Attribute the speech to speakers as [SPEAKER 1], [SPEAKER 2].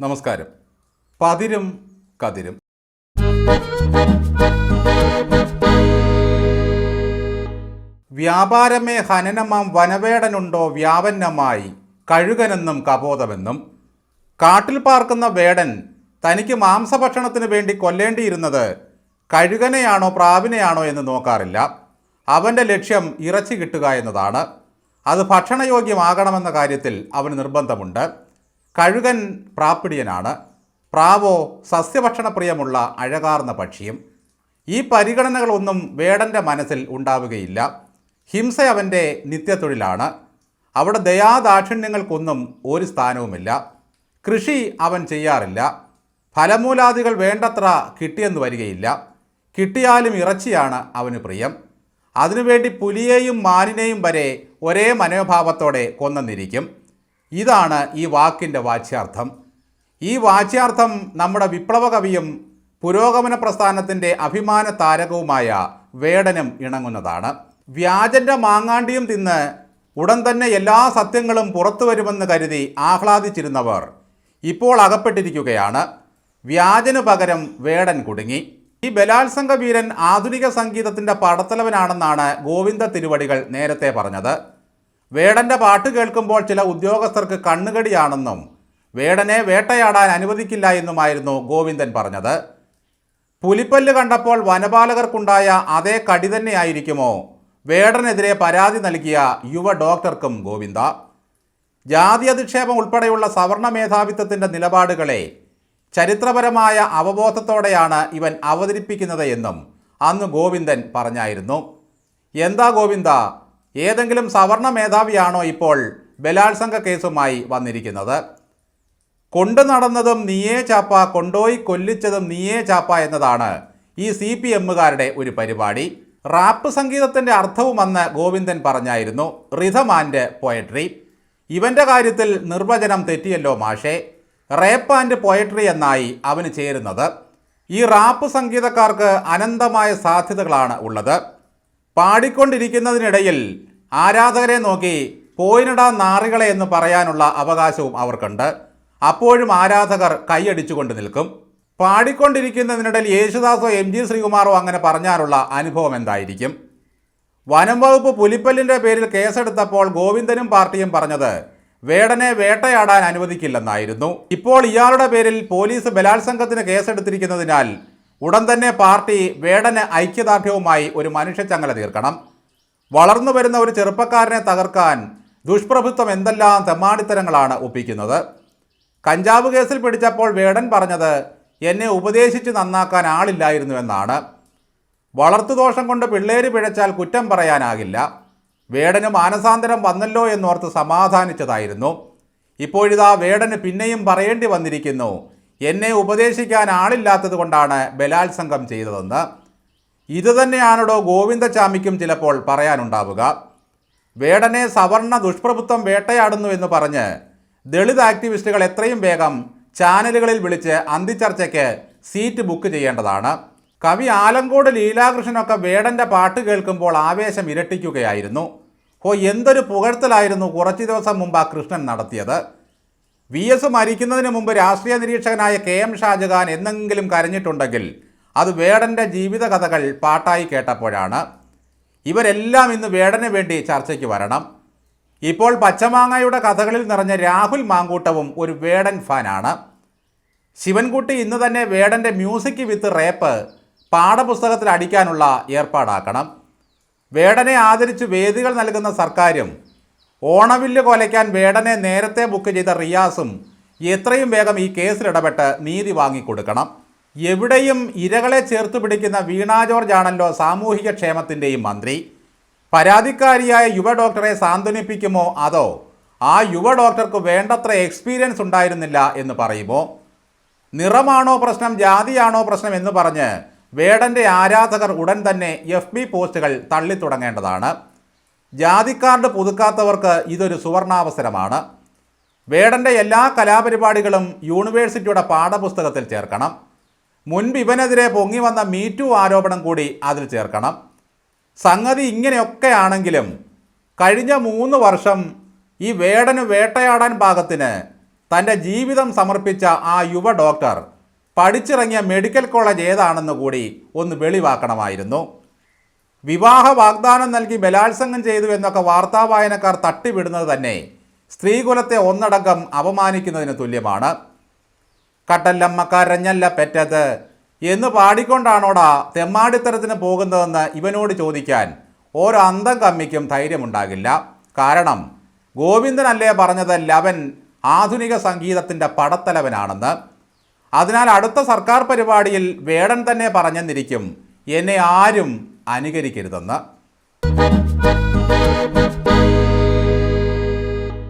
[SPEAKER 1] നമസ്കാരം. പതിരും കതിരും. വ്യാപാരമേ ഹനനമാം വനവേടനുണ്ടോ വ്യാപന്നമായി കഴുകനെന്നും കപോതമെന്നും കാട്ടിൽ പാർക്കുന്ന വേടൻ തനിക്ക് മാംസഭക്ഷണത്തിന് വേണ്ടി കൊല്ലേണ്ടിയിരുന്നത് കഴുകനെയാണോ പ്രാവിനെയാണോ എന്ന് നോക്കാറില്ല. അവന്റെ ലക്ഷ്യം ഇറച്ചി കിട്ടുക എന്നതാണ്. അത് ഭക്ഷണയോഗ്യമാകണമെന്ന കാര്യത്തിൽ അവന് നിർബന്ധമുണ്ട്. കഴുകൻ പ്രാപ്പിടിയനാണ് പ്രാവോ സസ്യഭക്ഷണപ്രിയമുള്ള അഴകാർന്ന പക്ഷിയും. ഈ പരിഗണനകളൊന്നും വേടന്റെ മനസ്സിൽ ഉണ്ടാവുകയില്ല. ഹിംസ അവന്റെ നിത്യത്തൊഴിലാണ്. അവിടെ ദയാദാക്ഷിണ്യങ്ങൾക്കൊന്നും ഒരു സ്ഥാനവുമില്ല. കൃഷി അവൻ ചെയ്യാറില്ല. ഫലമൂലാദികൾ വേണ്ടത്ര കിട്ടിയെന്ന് വരികയില്ല. കിട്ടിയാലും ഇറച്ചിയാണ് അവന് പ്രിയം. അതിനുവേണ്ടി പുലിയെയും മാനിനെയും വരെ ഒരേ മനോഭാവത്തോടെ കൊന്നെന്നിരിക്കും. ഇതാണ് ഈ വാക്കിന്റെ വാച്യാർത്ഥം. ഈ വാച്യാർത്ഥം നമ്മുടെ വിപ്ലവ കവിയും പുരോഗമന പ്രസ്ഥാനത്തിന്റെ അഭിമാന താരകവുമായ വേടനം ഇണങ്ങുന്നതാണ്. വ്യാജന്റെ മാങ്ങാണ്ടിയും തിന്ന് ഉടൻ തന്നെ എല്ലാ സത്യങ്ങളും പുറത്തു വരുമെന്ന് കരുതി ആഹ്ലാദിച്ചിരുന്നവർ ഇപ്പോൾ അകപ്പെട്ടിരിക്കുകയാണ്. വ്യാജന് പകരം വേടൻ കുടുങ്ങി. ഈ ബലാത്സംഗ വീരൻ ആധുനിക സംഗീതത്തിന്റെ പടത്തലവനാണെന്നാണ് ഗോവിന്ദ തിരുവടികൾ നേരത്തെ പറഞ്ഞത്. വേടന്റെ പാട്ട് കേൾക്കുമ്പോൾ ചില ഉദ്യോഗസ്ഥർക്ക് കണ്ണുകടിയാണെന്നും വേടനെ വേട്ടയാടാൻ അനുവദിക്കില്ല എന്നുമായിരുന്നു ഗോവിന്ദൻ പറഞ്ഞത്. പുലിപ്പല്ല് കണ്ടപ്പോൾ വനപാലകർക്കുണ്ടായ അതേ കടി തന്നെയായിരിക്കുമോ? വേടനെതിരെ പരാതി നൽകിയ യുവ ഡോക്ടർക്കും ഗോവിന്ദ. ജാതി അധിക്ഷേപം ഉൾപ്പെടെയുള്ള സവർണ മേധാവിത്വത്തിന്റെ നിലപാടുകളെ ചരിത്രപരമായ അവബോധത്തോടെയാണ് ഇവൻ അവതരിപ്പിക്കുന്നത് എന്നും അന്ന് ഗോവിന്ദൻ പറഞ്ഞായിരുന്നു. എന്താ ഗോവിന്ദ? ഏതെങ്കിലും സവർണ മേധാവിയാണോ ഇപ്പോൾ ബലാത്സംഗ കേസുമായി വന്നിരിക്കുന്നത്? കൊണ്ടു നടന്നതും നീയേ ചാപ്പ കൊണ്ടോയി കൊല്ലിച്ചതും നീയേ ചാപ്പ എന്നതാണ് ഈ സി പി എമ്മുകാരുടെ ഒരു പരിപാടി. റാപ്പ് സംഗീതത്തിന്റെ അർത്ഥവും അന്ന് ഗോവിന്ദൻ പറഞ്ഞായിരുന്നു. റിഥം ആൻഡ് പോയട്രി ഇവന്റെ കാര്യത്തിൽ നിർവചനം തെറ്റിയല്ലോ മാഷേ. റേപ്പ് ആൻഡ് പോയട്രി എന്നായി അവന് ചേരുന്നത്. ഈ റാപ്പ് സംഗീതക്കാർക്ക് അനന്തമായ സാധ്യതകളാണ് ഉള്ളത്. പാടിക്കൊണ്ടിരിക്കുന്നതിനിടയിൽ ആരാധകരെ നോക്കി പോയിനടാ നാറികളെ എന്ന് പറയാനുള്ള അവകാശവും അവർക്കുണ്ട്. അപ്പോഴും ആരാധകർ കൈയടിച്ചുകൊണ്ട് നിൽക്കും. പാടിക്കൊണ്ടിരിക്കുന്നതിനിടയിൽ യേശുദാസോ എം ജി ശ്രീകുമാറോ അങ്ങനെ പറഞ്ഞാലുള്ള അനുഭവം എന്തായിരിക്കും? വനം വകുപ്പ് പുലിപ്പല്ലിന്റെ പേരിൽ കേസെടുത്തപ്പോൾ ഗോവിന്ദനും പാർട്ടിയും പറഞ്ഞത് വേടനെ വേട്ടയാടാൻ അനുവദിക്കില്ലെന്നായിരുന്നു. ഇപ്പോൾ ഇയാളുടെ പേരിൽ പോലീസ് ബലാത്സംഗത്തിന് കേസെടുത്തിരിക്കുന്നതിനാൽ ഉടൻ തന്നെ പാർട്ടി വേടന് ഐക്യദാർഢ്യവുമായി ഒരു മനുഷ്യ ചങ്ങല തീർക്കണം. വളർന്നു വരുന്ന ഒരു ചെറുപ്പക്കാരനെ തകർക്കാൻ ദുഷ്പ്രഭുത്വം എന്തെല്ലാം തെമ്മാടിത്തരങ്ങളാണ് ഒപ്പിക്കുന്നത്. കഞ്ചാവ് കേസിൽ പിടിച്ചപ്പോൾ വേടൻ പറഞ്ഞത് എന്നെ ഉപദേശിച്ച് നന്നാക്കാൻ ആളില്ലായിരുന്നു എന്നാണ്. വളർത്തുദോഷം കൊണ്ട് പിള്ളേര് പിഴച്ചാൽ കുറ്റം പറയാനാകില്ല. വേടന് മാനസാന്തരം വന്നല്ലോ എന്നോർത്ത് സമാധാനിച്ചതായിരുന്നു. ഇപ്പോഴിതാ വേടന് പിന്നെയും പറയേണ്ടി വന്നിരിക്കുന്നു. എന്നെ ഉപദേശിക്കാൻ ആളില്ലാത്തത് കൊണ്ടാണ് ബലാത്സംഗം ചെയ്തതെന്ന്. ഇതുതന്നെയാണോ ഗോവിന്ദചാമിക്കും ചിലപ്പോൾ പറയാനുണ്ടാവുക. വേടനെ സവർണ ദുഷ്പ്രഭുത്വം വേട്ടയാടുന്നു എന്ന് പറഞ്ഞ് ദളിത് ആക്ടിവിസ്റ്റുകൾ എത്രയും വേഗം ചാനലുകളിൽ വിളിച്ച് അന്തിച്ചർച്ചയ്ക്ക് സീറ്റ് ബുക്ക് ചെയ്യേണ്ടതാണ്. കവി ആലങ്കോട് ലീലാകൃഷ്ണനൊക്കെ വേടന്റെ പാട്ട് കേൾക്കുമ്പോൾ ആവേശം ഇരട്ടിക്കുകയായിരുന്നു. ഓ എന്തൊരു പുകഴ്ത്തലായിരുന്നു കുറച്ച് ദിവസം മുമ്പ് ആ കൃഷ്ണൻ നടത്തിയത്. വി എസ് മരിക്കുന്നതിന് മുമ്പ് രാഷ്ട്രീയ നിരീക്ഷകനായ കെ എം ഷാജഹാൻ എന്നെങ്കിലും കരഞ്ഞിട്ടുണ്ടെങ്കിൽ അത് വേടന്റെ ജീവിത കഥകൾ പാട്ടായി കേട്ടപ്പോഴാണ്. ഇവരെല്ലാം ഇന്ന് വേടന് വേണ്ടി ചർച്ചയ്ക്ക് വരണം. ഇപ്പോൾ പച്ചമാങ്ങയുടെ കഥകളിൽ നിറഞ്ഞ രാഹുൽ മാങ്കൂട്ടവും ഒരു വേടൻ ഫാനാണ്. ശിവൻകുട്ടി ഇന്ന് തന്നെ വേടന്റെ മ്യൂസിക് വിത്ത് റേപ്പ് പാഠപുസ്തകത്തിൽ അടിക്കാനുള്ള ഏർപ്പാടാക്കണം. വേടനെ ആദരിച്ച് വേദികൾ നൽകുന്ന സർക്കാരും ഓണവില്ല് കൊലയ്ക്കാൻ വേടനെ നേരത്തെ ബുക്ക് ചെയ്ത റിയാസും എത്രയും വേഗം ഈ കേസിലിടപെട്ട് നീതി വാങ്ങിക്കൊടുക്കണം. എവിടെയും ഇരകളെ ചേർത്ത് പിടിക്കുന്ന വീണ ജോർജ് ആണല്ലോ സാമൂഹിക ക്ഷേമത്തിന്റെയും മന്ത്രി. പരാതിക്കാരിയായ യുവ ഡോക്ടറെ സാന്ത്വനിപ്പിക്കുമോ അതോ ആ യുവ ഡോക്ടർക്ക് വേണ്ടത്ര എക്സ്പീരിയൻസ് ഉണ്ടായിരുന്നില്ല എന്ന് പറയുമോ? നിറമാണോ പ്രശ്നം ജാതിയാണോ പ്രശ്നം എന്ന് പറഞ്ഞ് വേടന്റെ ആരാധകർ ഉടൻ തന്നെ എഫ് ബി പോസ്റ്റുകൾ തള്ളിത്തുടങ്ങേണ്ടതാണ്. ജാതി പുതുക്കാത്തവർക്ക് ഇതൊരു സുവർണാവസരമാണ്. വേടന്റെ എല്ലാ കലാപരിപാടികളും യൂണിവേഴ്സിറ്റിയുടെ പാഠപുസ്തകത്തിൽ ചേർക്കണം. മുൻപ് ഇവനെതിരെ പൊങ്ങി വന്ന മീറ്റു ആരോപണം കൂടി അതിൽ ചേർക്കണം. സംഗതി ഇങ്ങനെയൊക്കെ ആണെങ്കിലും കഴിഞ്ഞ മൂന്ന് വർഷം ഈ വേടന് വേട്ടയാടാൻ പാകത്തിന് തന്റെ ജീവിതം സമർപ്പിച്ച ആ യുവ ഡോക്ടർ പഠിച്ചിറങ്ങിയ മെഡിക്കൽ കോളേജ് ഏതാണെന്ന് കൂടി ഒന്ന് വെളിവാക്കണമായിരുന്നു. വിവാഹ വാഗ്ദാനം നൽകി ബലാത്സംഗം ചെയ്തു എന്നൊക്കെ വാർത്താ വായനക്കാർ തട്ടിവിടുന്നത് തന്നെ. സ്ത്രീകുലത്തെ ഒന്നടങ്കം അപമാനിക്കുന്നതിന് തുല്യമാണ്. കട്ടല്ലമ്മ കരഞ്ഞല്ല പെറ്റത് എന്ന് പാടിക്കൊണ്ടാണോടാ തെമ്മാടിത്തരത്തിന് പോകുന്നതെന്ന് ഇവനോട് ചോദിക്കാൻ ഓരോ അന്തം കമ്മിക്കും ധൈര്യമുണ്ടാകില്ല. കാരണം ഗോവിന്ദനല്ലേ പറഞ്ഞത് ലവൻ ആധുനിക സംഗീതത്തിന്റെ പടത്തലവനാണെന്ന്. അതിനാൽ അടുത്ത സർക്കാർ പരിപാടിയിൽ വേടൻ തന്നെ പറഞ്ഞെന്നിരിക്കും. എന്നെ ആരും അനുകരിക്കരുതെന്ന്